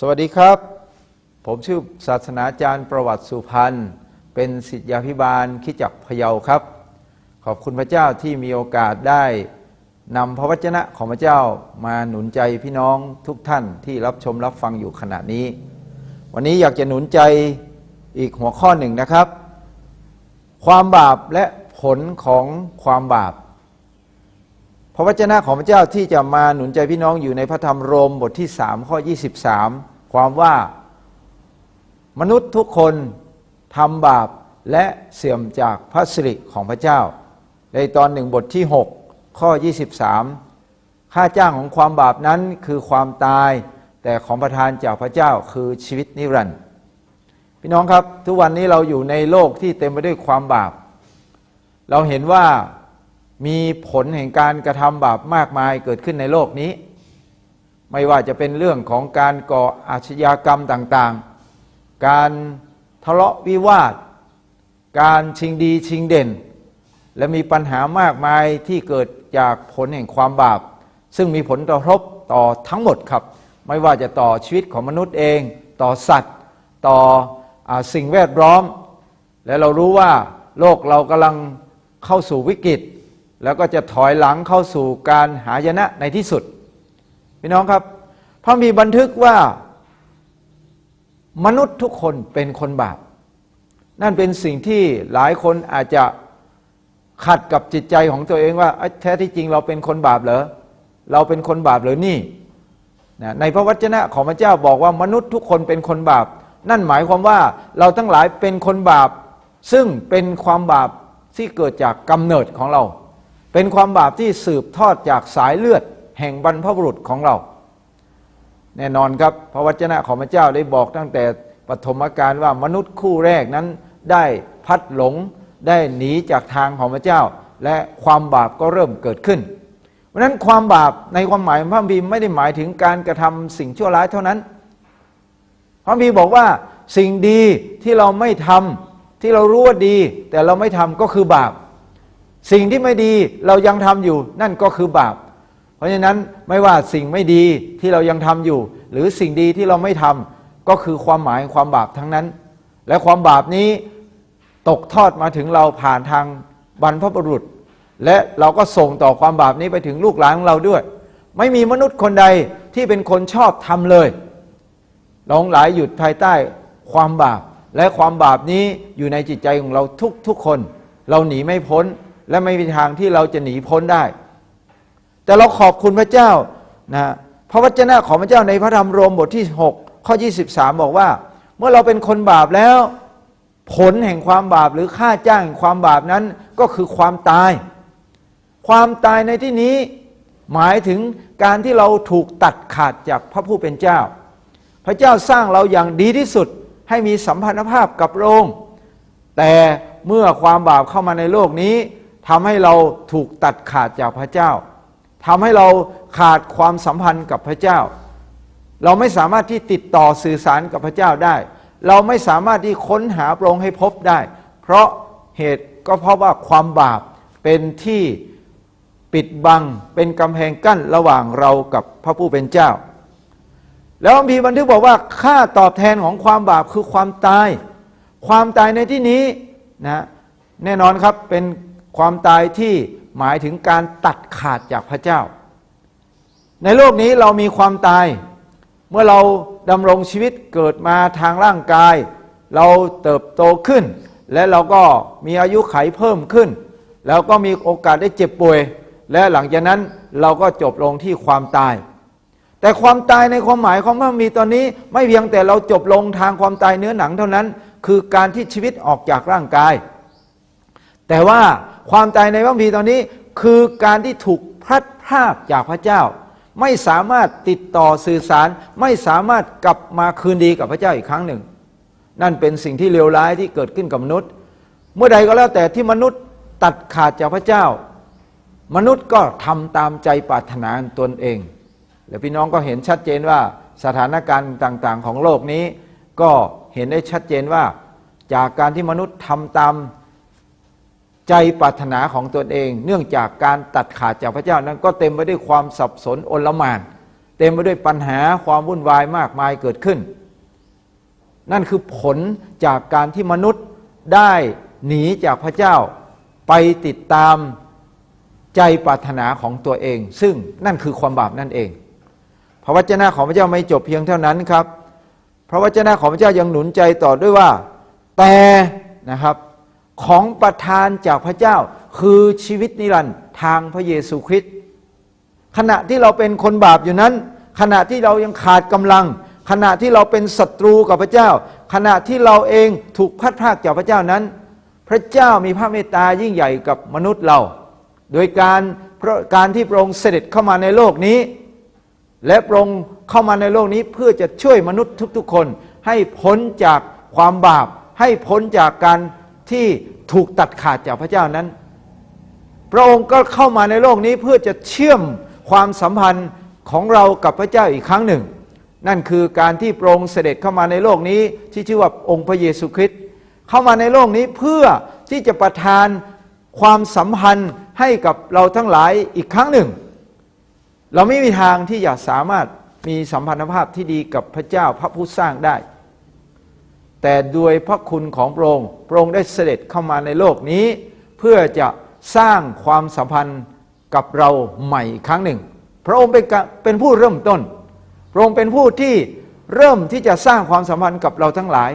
สวัสดีครับ ผมชื่อศาสนาจารย์ประวัติสุพันธ์เป็นศิษยาภิบาลคิดจักพเยาครับ ขอบคุณพระเจ้าที่มีโอกาสได้นำพระวจนะของพระเจ้ามาหนุนใจพี่น้องทุกท่านที่รับชมรับฟังอยู่ขณะนี้ วันนี้อยากจะหนุนใจอีกหัวข้อหนึ่งนะครับ ความบาปและผลของความบาป ระวจนะของพระเจ้าที่จะมาหนุนใจพี่น้องอยู่ในพระธรรมโรมบทที่3ข้อ 23 ความว่ามนุษย์ทุกคนทำบาปและเสื่อมจากพระสิริของพระเจ้า ในตอนหนึ่งบทที่ 6 ข้อ 23 ค่าจ้างของความบาปนั้นคือความตายแต่ของประทานจากพระเจ้าคือชีวิตนิรันดร์พี่น้องครับ ทุกวันนี้เราอยู่ในโลกที่เต็มไปด้วยความบาป เราเห็นว่า มีผลแห่งการกระทำบาปมากมายเกิดขึ้นในโลกนี้ ไม่ว่าจะเป็นเรื่องของการก่ออาชญากรรมต่างๆ การทะเลาะวิวาท การชิงดีชิงเด่น และมีปัญหามากมายที่เกิดจากผลแห่งความบาป ซึ่งมีผลกระทบต่อทั้งหมดครับ ไม่ว่าจะต่อชีวิตของมนุษย์เอง ต่อสัตว์ ต่ออสิ่งแวดล้อม และเรารู้ว่าโลกเรากำลังเข้าสู่วิกฤต แล้วก็จะถอยหลังเข้าสู่การหายนะในที่สุดพี่น้องครับพระมีบันทึกว่ามนุษย์ทุกคนเป็นคนบาป นั่นเป็นสิ่งที่หลายคนอาจจะขัดกับจิตใจของตัวเองว่าแท้ที่จริงเราเป็นคนบาปเหรอเราเป็นคนบาปหรือนี่นะในพระวจนะของพระเจ้าบอกว่ามนุษย์ทุกคนเป็นคนบาป นั่นหมายความว่าเราทั้งหลายเป็นคนบาป ซึ่งเป็นความบาปที่เกิดจากกำเนิดของเรา เป็นความบาปที่สืบทอดจากสายเลือดแห่งบรรพบุรุษของเรา แน่นอนครับพระวจนะของพระเจ้าได้บอกตั้งแต่ปฐมกาลว่ามนุษย์คู่แรกนั้นได้พัดหลงได้หนีจากทางของพระเจ้า และความบาปก็เริ่มเกิดขึ้นเพราะฉะนั้นความบาปในความหมายของพระคัมภีไม่ได้หมายถึงการกระทำสิ่งชั่วร้ายเท่านั้น พระคัมภีบอกว่าสิ่งดีที่เราไม่ทำที่เรารู้ว่าดี แต่เราไม่ทำก็คือบาป สิ่งที่ไม่ดีเรายังทำอยู่ นั่นก็คือบาป เพราะฉะนั้นไม่ว่าสิ่งไม่ดีที่เรายังทำอยู่ หรือสิ่งดีที่เราไม่ทำก็คือความหมายความบาปทั้งนั้น และความบาปนี้ตกทอดมาถึงเราผ่านทางบรรพบุรุษ และเราก็ส่งต่อความบาปนี้ไปถึงลูกหลานของเราด้วย ไม่มีมนุษย์คนใดที่เป็นคนชอบทำเลยหลงหลายหยุดภายใต้ความบาป และความบาปนี้อยู่ในจิตใจของเราทุกทุกคน เราหนีไม่พ้น และไม่มีทางที่เราจะหนีพ้นได้ แต่เราขอบคุณพระเจ้านะพระวจนะของพระเจ้าในพระธรรมโรมบทที่ 6 ข้อ 23 บอกว่า เมื่อเราเป็นคนบาปแล้ว ผลแห่งความบาปหรือค่าจ้างแห่งความบาปนั้นก็คือความตาย ความตายในที่นี้หมายถึงการที่เราถูกตัดขาดจากพระผู้เป็นเจ้า พระเจ้าสร้างเราอย่างดีที่สุดให้มีสัมพันธภาพกับพระองค์แต่เมื่อความบาปเข้ามาในโลกนี้ ทำให้เราถูกตัดขาดจากพระเจ้าทำให้เราขาดความสัมพันธ์กับพระเจ้า เราไม่สามารถที่ติดต่อสื่อสารกับพระเจ้าได้ เราไม่สามารถที่ค้นหาพระองค์ให้พบได้ เพราะเหตุก็เพราะว่าความบาปเป็นที่ปิดบังเป็นกำแพงกั้นระหว่างเรากับพระผู้เป็นเจ้า แล้วมีบันทึกบอกว่าค่าตอบแทนของความบาปคือความตาย ความตายในที่นี้นะแน่นอนครับเป็น ความตายที่หมายถึงการตัดขาดจากพระเจ้า ในโลกนี้เรามีความตาย เมื่อเราดำรงชีวิตเกิดมาทางร่างกาย เราเติบโตขึ้น และเราก็มีอายุไขเพิ่มขึ้น แล้วก็มีโอกาสได้เจ็บป่วย และหลังจากนั้นเราก็จบลงที่ความตาย แต่ความตายในความหมายของพระมีตอนนี้ไม่เพียงแต่เราจบลงทางความตายเนื้อหนังเท่านั้น คือการที่ชีวิตออกจากร่างกาย แต่ว่า ความตายในพระมีตอนนี้คือการที่ถูกพลัดพรากจากพระเจ้า ไม่สามารถติดต่อสื่อสาร ไม่สามารถกลับมาคืนดีกับพระเจ้าอีกครั้งหนึ่ง นั่นเป็นสิ่งที่เลวร้ายที่เกิดขึ้นกับมนุษย์ เมื่อใดก็แล้วแต่ที่มนุษย์ตัดขาดจากพระเจ้า มนุษย์ก็ทำตามใจปรารถนาตนเอง และพี่น้องก็เห็นชัดเจนว่าสถานการณ์ต่างๆ ของโลกนี้ ก็เห็นได้ชัดเจนว่าจากการที่มนุษย์ทำตาม ใจปรารถนาของตนเอง เนื่องจากการตัดขาดจากพระเจ้านั้นก็เต็มไปด้วยความสับสนโอลมาน เต็มไปด้วยปัญหาความวุ่นวายมากมายเกิดขึ้น นั่นคือผลจากการที่มนุษย์ได้หนีจากพระเจ้าไปติดตามใจปรารถนาของตัวเอง ซึ่งนั่นคือความบาปนั่นเองพระวจนะของพระเจ้าไม่จบเพียงเท่านั้นครับ พระวจนะของพระเจ้ายังหนุนใจต่อด้วยว่า แต่นะครับ ของประทานจากพระเจ้า คือชีวิตนิรันดร์ทางพระเยซูคริสต์ขณะที่เราเป็นคนบาปอยู่นั้น ขณะที่เรายังขาดกำลัง ขณะที่เราเป็นศัตรูกับพระเจ้า ขณะที่เราเองถูกพัดพากจากพระเจ้านั้น พระเจ้ามีพระเมตตายิ่งใหญ่กับมนุษย์เรา โดยการเพราะการที่พระองค์เสด็จเข้ามาในโลกนี้ และพระองค์เข้ามาในโลกนี้เพื่อจะช่วยมนุษย์ทุกๆคน ให้พ้นจากความบาป ให้พ้นจากการ ที่ถูกตัดขาดจากพระเจ้านั้น พระองค์ก็เข้ามาในโลกนี้เพื่อจะเชื่อมความสัมพันธ์ของเรากับพระเจ้าอีกครั้งหนึ่ง นั่นคือการที่พระองค์เสด็จเข้ามาในโลกนี้ที่ชื่อว่าองค์พระเยซูคริสต์เข้ามาในโลกนี้เพื่อที่จะประทานความสัมพันธ์ให้กับเราทั้งหลายอีกครั้งหนึ่ง เราไม่มีทางที่จะสามารถมีสัมพันธภาพที่ดีกับพระเจ้าพระผู้สร้างได้ แต่ด้วยพระคุณของพระองค์พระองค์ได้เสด็จเข้ามาในโลกนี้ เพื่อจะสร้างความสัมพันธ์กับเราใหม่ครั้งหนึ่ง พระองค์เป็นเป็นผู้เริ่มต้น พระองค์เป็นผู้ที่เริ่มที่จะสร้างความสัมพันธ์กับเราทั้งหลาย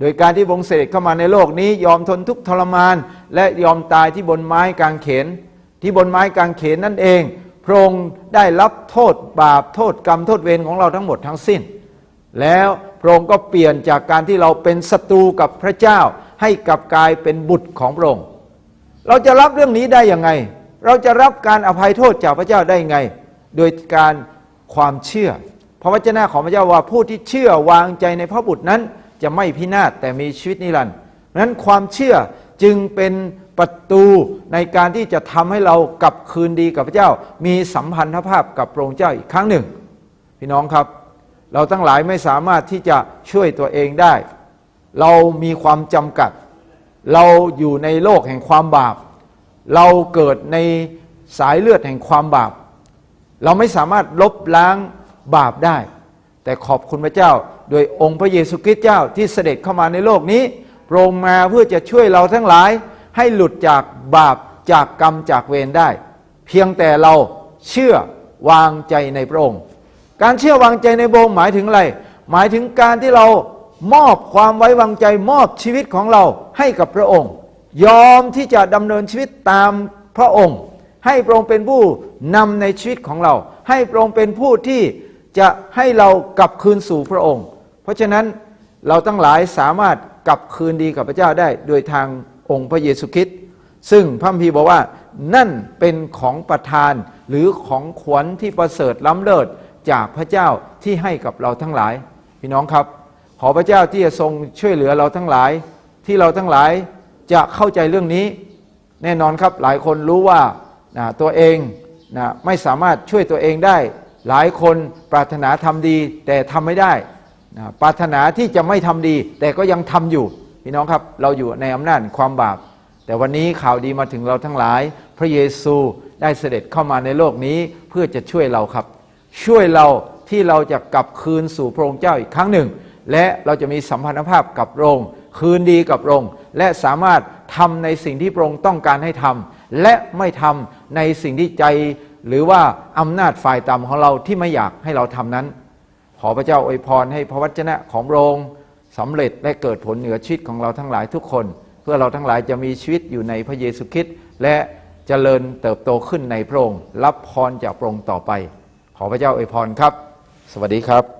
โดยการที่พระองค์เสด็จเข้ามาในโลกนี้ ยอมทนทุกข์ทรมาน และยอมตายที่บนไม้กางเขน ที่บนไม้กางเขนนั่นเอง พระองค์ได้รับโทษบาปโทษกรรมโทษเวรของเราทั้งหมดทั้งสิ้น แล้วพระองค์ก็เปลี่ยนจากการที่เราเป็นศัตรูกับพระเจ้า ให้กลับกลายเป็นบุตรของพระองค์ เราจะรับเรื่องนี้ได้ยังไง เราจะรับการอภัยโทษจากพระเจ้าได้ยังไง โดยการความเชื่อ พระวจนะของพระเจ้าว่าผู้ที่เชื่อวางใจในพระบุตรนั้น จะไม่พินาศแต่มีชีวิตนิรันดร์นั้นความเชื่อจึงเป็นประตูในการที่จะทำให้เรากลับคืนดีกับพระเจ้า มีสัมพันธภาพกับพระองค์เจ้าอีกครั้งหนึ่ง พี่น้องครับ เราทั้งหลายไม่สามารถที่จะช่วยตัวเองได้ เรามีความจำกัด เราอยู่ในโลกแห่งความบาป เราเกิดในสายเลือดแห่งความบาป เราไม่สามารถลบล้างบาปได้ แต่ขอบคุณพระเจ้า โดยองค์พระเยซูคริสต์เจ้าที่เสด็จเข้ามาในโลกนี้โปรงมาเพื่อจะช่วยเราทั้งหลาย ให้หลุดจากบาปจากกรรมจากเวรได้ เพียงแต่เราเชื่อวางใจในพระองค์ การเชื่อวางใจในพระองค์หมายถึงอะไร หมายถึงการที่เรามอบความไว้วางใจมอบชีวิตของเราให้กับพระองค์ ยอมที่จะดำเนินชีวิตตามพระองค์ ให้พระองค์เป็นผู้นำในชีวิตของเรา ให้พระองค์เป็นผู้ที่จะให้เรากลับคืนสู่พระองค์ เพราะฉะนั้นเราทั้งหลายสามารถกลับคืนดีกับพระเจ้าได้โดยทางองค์พระเยซูคริสต์ซึ่งพระคัมภีบอกว่านั่นเป็นของประทานหรือของขวัญที่ประเสริฐล้ำเลิศ จากพระเจ้าที่ให้กับเราทั้งหลาย พี่น้องครับ ขอพระเจ้าที่จะทรงช่วยเหลือเราทั้งหลาย ที่เราทั้งหลายจะเข้าใจเรื่องนี้ แน่นอนครับหลายคนรู้ว่านะตัวเองนะไม่สามารถช่วยตัวเองได้ หลายคนปรารถนาทำดีแต่ทำไม่ได้นะปรารถนาที่จะไม่ทำดี แต่ก็ยังทำอยู่ พี่น้องครับเราอยู่ในอำนาจความบาป แต่วันนี้ข่าวดีมาถึงเราทั้งหลาย พระเยซูได้เสด็จเข้ามาในโลกนี้เพื่อจะช่วยเราครับ ช่วยเราที่เราจะกลับคืนสู่พระองค์เจ้าอีกครั้งหนึ่ง และเราจะมีสัมพันธภาพกับพระองค์คืนดีกับพระองค์และสามารถทำในสิ่งที่พระองค์ต้องการให้ทำและไม่ทำในสิ่งที่ใจ หรือว่าอำนาจฝ่ายต่ำของเราที่ไม่อยากให้เราทำนั้น ขอพระเจ้าอวยพรให้พระวจนะของพระองค์สำเร็จและเกิดผลเหนือชีวิตของเราทั้งหลายทุกคน เพื่อเราทั้งหลายจะมีชีวิตอยู่ในพระเยซูคริสต์และเจริญเติบโตขึ้นในพระองค์รับพรจากพระองค์ต่อไป ขอพระเจ้าอวยพรครับ สวัสดีครับ